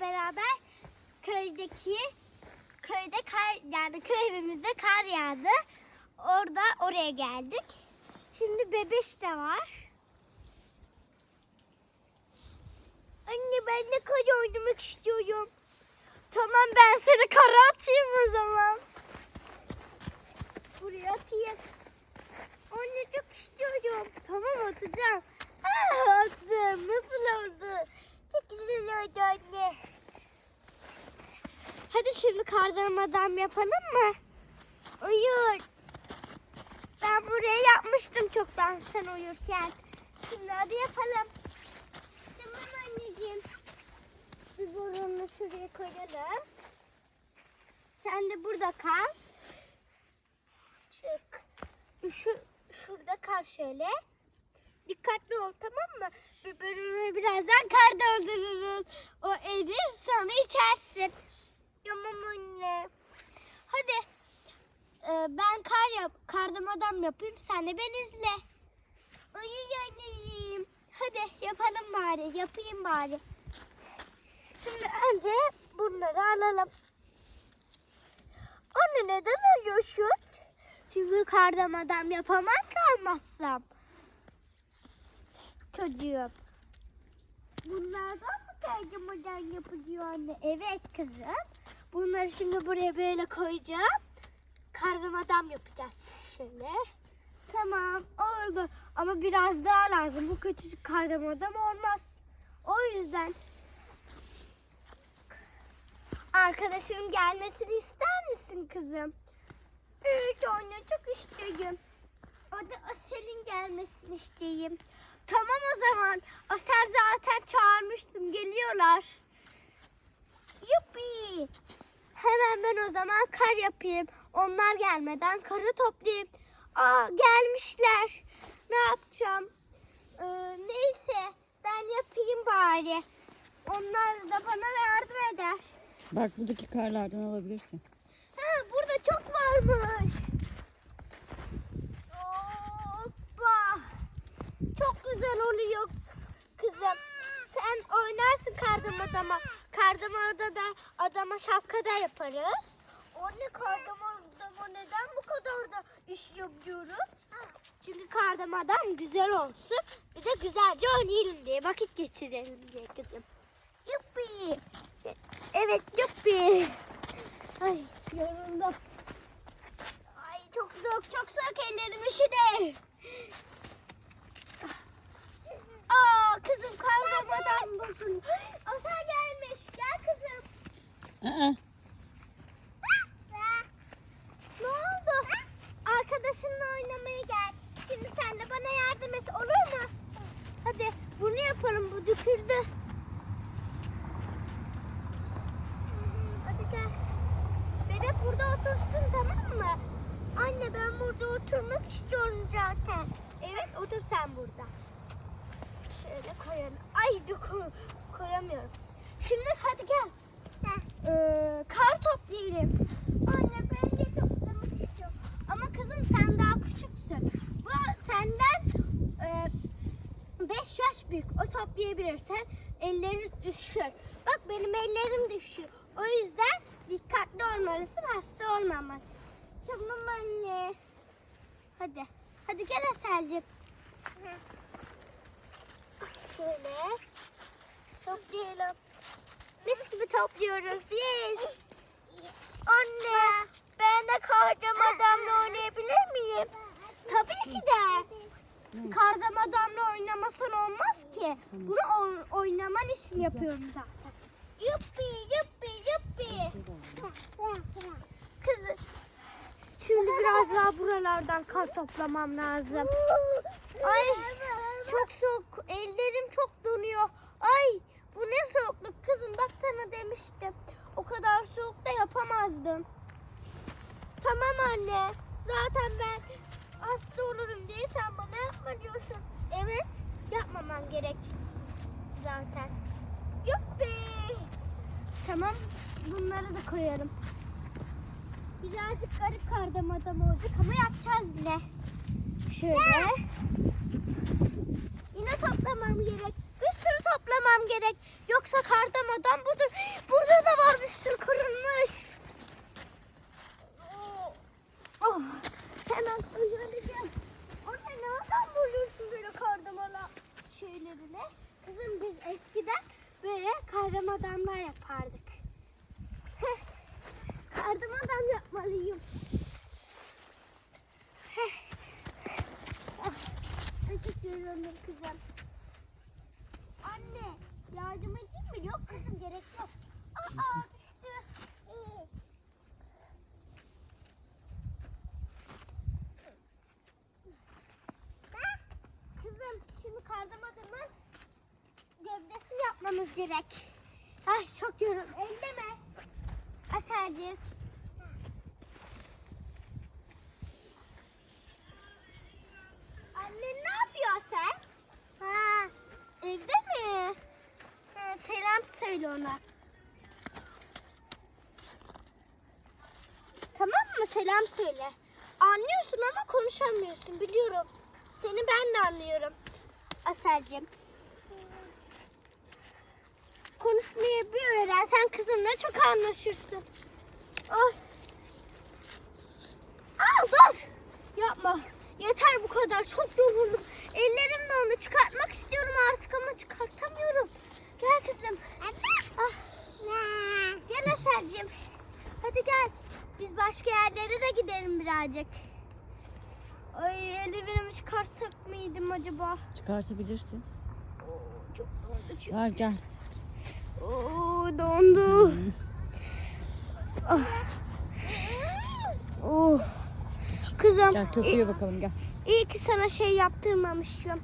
Beraber köydeki köyde kar yani köy evimizde kar yağdı. Orada oraya geldik. Şimdi bebeş de var. Anne ben de kar oynamak istiyorum. Tamam ben seni kara atayım o zaman. Buraya atayım. Anne çok istiyorum. Tamam atacağım. Aa, attım. Nasıl oldu? Çok güzel oldu anne. Hadi şimdi kardan adam yapalım mı? Uyur. Ben buraya yapmıştım çoktan sen uyurken. Şimdi hadi yapalım. Tamam anneciğim. Bir borunu şuraya koyalım. Sen de burada kal. Çık. Şu şurada kal şöyle. Dikkatli ol tamam mı? Bölümü birazdan kar doldururuz. O erir sonra içersin. Tamam anne. Hadi. Ee, ben kar yap, kardım adam yapayım. Sen de ben izle. Uyuy anneciğim. Hadi yapalım bari. Yapayım bari. Şimdi önce bunları alalım. Anne neden uyuyorsun? Çünkü kardan adam yapamam kalmazsam. Çocuğum. Bunlardan mı adam yapılıyor anne? Evet kızım. Bunları şimdi buraya böyle koyacağım. Kardan adam yapacağız. Şöyle. Tamam oldu. Ama biraz daha lazım. Bu küçücük kardan adam olmaz. O yüzden arkadaşının gelmesini ister misin kızım? Evet anne çok isterim. O da Asel'in gelmesini isteyeyim. Tamam o zaman. Asel zaten çağırmıştım. Geliyorlar. Yuppi. Hemen ben o zaman kar yapayım. Onlar gelmeden karı toplayayım. Aa gelmişler. Ne yapacağım? Ee, neyse ben yapayım bari. Onlar da bana yardım eder. Bak buradaki karlardan alabilirsin. Ha, burada çok varmış. Hoppa. Çok güzel oluyor kızım. Sen oynarsın kardım adama. Kardım adama da adama şapka da yaparız. Anne kardım adama neden bu kadar da iş yapıyoruz? Çünkü kardım adam güzel olsun. Bir de güzelce oynayalım diye vakit geçirelim diye kızım. Yuppi. Evet yuppi. Ay yoruldum. Ay çok soğuk çok soğuk ellerim üşüdü. Aa kızım kavramadan bozuldu. Asa gelmiş. Gel kızım. Aa, Ne oldu? Arkadaşınla oynamaya gel. Şimdi sen de bana yardım et olur mu? Hadi bunu yapalım bu döküldü. Hadi gel. Bebek burada otursun tamam mı? Anne ben burada oturmak istiyorum zaten. Evet otur sen burada. Şöyle koyalım. Ay doku koyamıyorum. Şimdi hadi gel. Ee, kar toplayalım. Anne ben de toplamak istiyorum. Ama kızım sen daha küçüksün. Bu senden 5 yaş büyük. O toplayabilirsen ellerin üşür. Bak benim ellerim düşüyor. O yüzden dikkatli olmalısın hasta olmaması. Tamam anne. Hadi. Hadi gel Aselcim. Şöyle. Toplayalım. Mis gibi topluyoruz. Yes. Anne, ben de kardım adamla oynayabilir miyim? Tabii ki de. Kardım adamla oynamasan olmaz ki. Bunu oynaman için yapıyorum zaten. Yuppi, yuppi, yuppi. Kızım, şimdi biraz daha buralardan kar toplamam lazım. Ay, çok soğuk. Ellerim çok donuyor. Ay, bu ne soğukluk kızım. Bak sana demiştim. O kadar soğukta yapamazdım. Tamam anne. Zaten ben hasta olurum diye sen bana yapma diyorsun. Evet, yapmaman gerek. Zaten. Yuppi. Tamam, bunları da koyarım. Birazcık garip kardım adam olacak ama yapacağız yine. Şöyle. Yine toplamam gerek. Gerek. Yoksa kardamadan budur. Burada da var bir sürü kırılmış. Oh, oh, hemen öldüreceğim. Anne nereden buluyorsun böyle kardamala şeylerini? Kızım biz eskiden böyle kardamadanlar yapardık. Heh, Kardamadan yapmalıyım. Heh. Ah, Teşekkür ederim kızım. Anne yardım edeyim mi? Yok kızım gerek yok. Aa düştü. İyi. Ah, Kızım şimdi kardamadamın gövdesini yapmamız gerek. Ay çok yorum. Elleme. Asercik. Anne ne yapıyor sen? Ha, evde mi? Ha, selam söyle ona. Tamam mı? Selam söyle. Anlıyorsun ama konuşamıyorsun biliyorum. Seni ben de anlıyorum. Aselcim. Konuşmayı bir öğrensen kızınla çok anlaşırsın. Ay. Aa dur. Yapma. Yeter bu kadar. Çok yoruldum. Ellerim de onu çıkartmak istiyorum artık ama çıkartamıyorum. Gel kızım. Ah. Gel Eser'cim. Hadi gel. Biz başka yerlere de gidelim birazcık. Ay ellerimi çıkarsak mıydım acaba? Çıkartabilirsin. Oo, çok dondu çünkü. Ver gel. Oo, dondu. Ah. Oh. Kızım. Gel köprüye bakalım gel. İyi ki sana şey yaptırmamışım.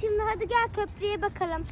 Şimdi hadi gel köprüye bakalım.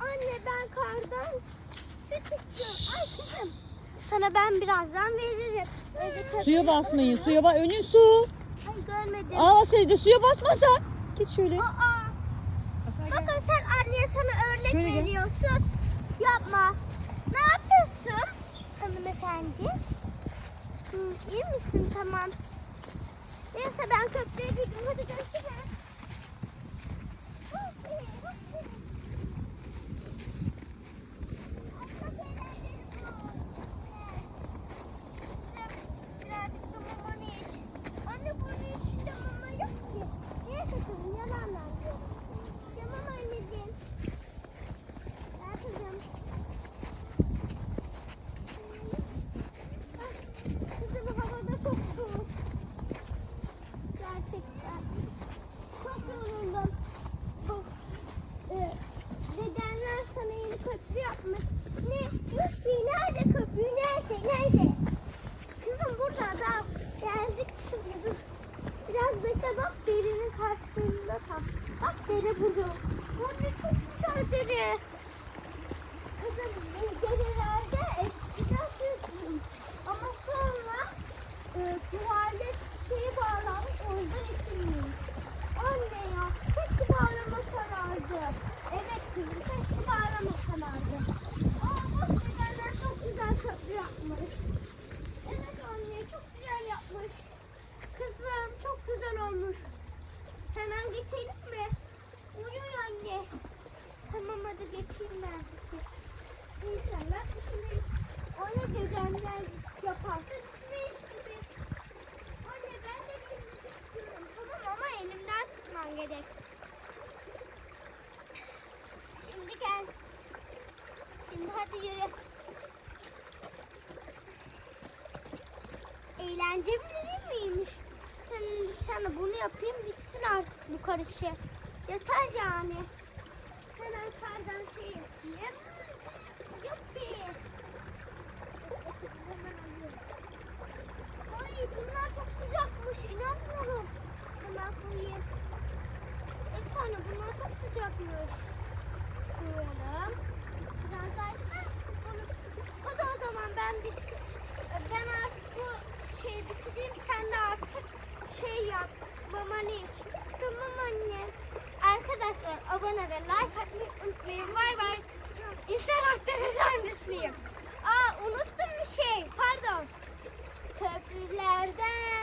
Anne ben kardan süt istiyorum. Ay kızım. Sana ben birazdan veririm. Suya basmayın. Suya bas. Önün su. Ay görmedim. Aa Seyde suya basmasa. Git şöyle. Aa. Bakın sen anneye sana örnek Şöyle gel. veriyorsun. Yapma. Ne yapıyorsun hanımefendi? Hı, iyi misin? Tamam. Neyse ben köprüye gideyim. Hadi görüşürüz. Birazcık da mamanı iç. Anne bunun içinde mama yok ki. Neyse kızım yalanlar diyorum. Tamam anneciğim. Gel kızım. Ah, Kızım havada çok soğuk. Gerçekten. Çok yoruldum. Çok. Ee, dedenler sana yeni köprü yapmış. Ne? Ki nerede köprü? Nerede? Nerede? Kızım burada da geldik şimdi. Biraz bekle bak derinin karşısında tam. Bak dere burada. Anne çok güzel dere. Kızım bu derelerde eskiden sürtüm. Ama sonra e, tuvalet şeyi bağlanmış o yüzden içilmiyor. Anne ya keşke bağlamasalardı. Evet kızım keşke bağlamasalardı. Aa bak dedeler çok güzel köprü yapmış. Evet anne çok güzel yapmış. Kızım çok güzel olmuş. Hemen geçelim mi? Uyuyor anne. Tamam hadi geçeyim ben. İnşallah düşünmeyiz. Anne dedemler yaparsa düşünmeyiz gibi. Anne ben de gitmek istiyorum. Tamam ama elimden tutman gerek. Şimdi gel. Şimdi hadi yürü. Değil miymiş? Senin sana bunu yapayım bitsin artık bu karışı. Yeter yani. Hemen kardan şey yapayım. Yuppi. Ay bunlar çok sıcakmış inanmıyorum. Hemen koyayım. Bir bunlar çok sıcakmış. Koyalım. Biraz daha ister misin? Tamam. Hadi o zaman ben bir ben artık bu şeyi bitireyim sen de artık şey yap mamanı iç. Tamam anne. Arkadaşlar abone ve like atmayı unutmayın. Bay bay. İnşallah denizden düşmeyeyim. Aa unuttum bir şey. Pardon. Köprülerden